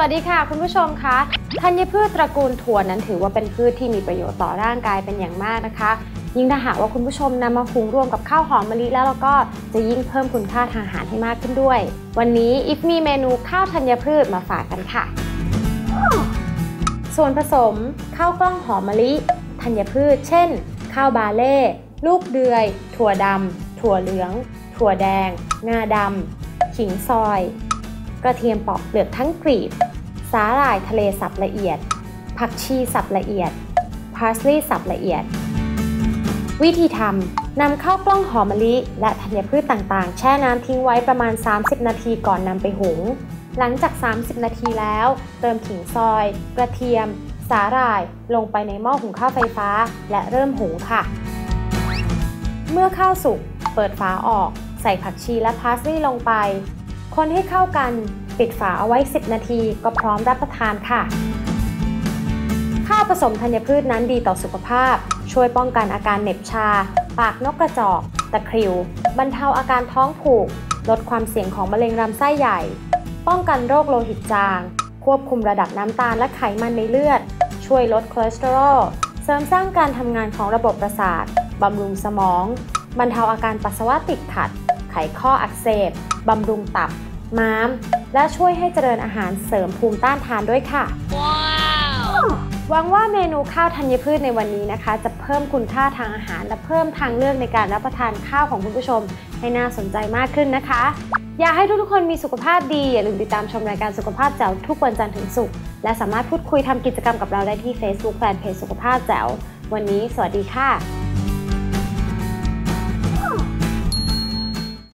วัสดีค่ะ คุณผู้ชมคะธัญพืชตระกูลถั่วนั้นถือว่าเป็นพืชที่มีประโยชน์ต่อร่างกายเป็นอย่างมากนะคะ ยิ่งถ้าหากว่าคุณผู้ชมนำมาหุงรวมกับข้าวหอมมะลิแล้วแล้วก็จะยิ่งเพิ่มคุณค่าทางอาหารให้มากขึ้นด้วย วันนี้อิฟมีเมนูข้าวธัญพืชมาฝากกันค่ะ ส่วนผสมข้าวกล้องหอมมะลิธัญพืช เช่น ข้าวบาเล่ลูกเดือย ถั่วดำถั่วเหลือง ถั่วแดง งาดำขิงซอย กระเทียมปอกเปลือกทั้งกรีบ สาหร่ายทะเลสับละเอียด ผักชีสับละเอียด พาสลีย์สับละเอียด วิธีทำนำข้าวกล้องหอมมะลิ และธัญพืชต่างๆ แช่น้ำทิ้งไว้ประมาณ 30 นาทีก่อนนำไปหุง หลังจาก 30 นาทีแล้ว เติมขิงซอย กระเทียม สาหร่าย ลงไปในหม้อหุงข้าวไฟฟ้า และเริ่มหุงค่ะ เมื่อข้าวสุก เปิดฝาออก ใส่ผักชีและพาสลีย์ลงไป คนให้เข้ากัน ปิดฝาเอาไว้ 10 นาที ก็พร้อมรับประทานค่ะ ข้าวผสมธัญพืชนั้นดีต่อสุขภาพ ช่วยป้องกันอาการเหน็บชา ปากนกกระจอก ตะคริว บรรเทาอาการท้องผูก ลดความเสี่ยงของมะเร็งลำไส้ใหญ่ ป้องกันโรคโลหิตจาง ควบคุมระดับน้ำตาลและไขมันในเลือด ช่วยลดคอเลสเตอรอล เสริมสร้างการทำงานของระบบประสาทบำรุงสมอง บรรเทาอาการปัสสาวะติดขัด ไขข้ออักเสบ บำรุงตับ ม้าม และช่วยให้เจริญอาหารเสริมภูมิต้านทานด้วยค่ะหวังว่าเมนูข้าวธัญพืชในวันนี้นะคะ จะเพิ่มคุณค่าทางอาหาร และเพิ่มทางเลือกในการรับประทานข้าวของคุณผู้ชม ให้น่าสนใจมากขึ้นนะคะ อยากให้ทุกๆคนมีสุขภาพดี อย่าลืมติดตามชมรายการสุขภาพแจ๋วทุกวันจันทร์ถึงศุกร์และสามารถพูดคุยทำกิจกรรมกับเราได้ที่ Facebook แฟนเพจสุขภาพแจ๋ววันนี้ สวัสดีค่ะ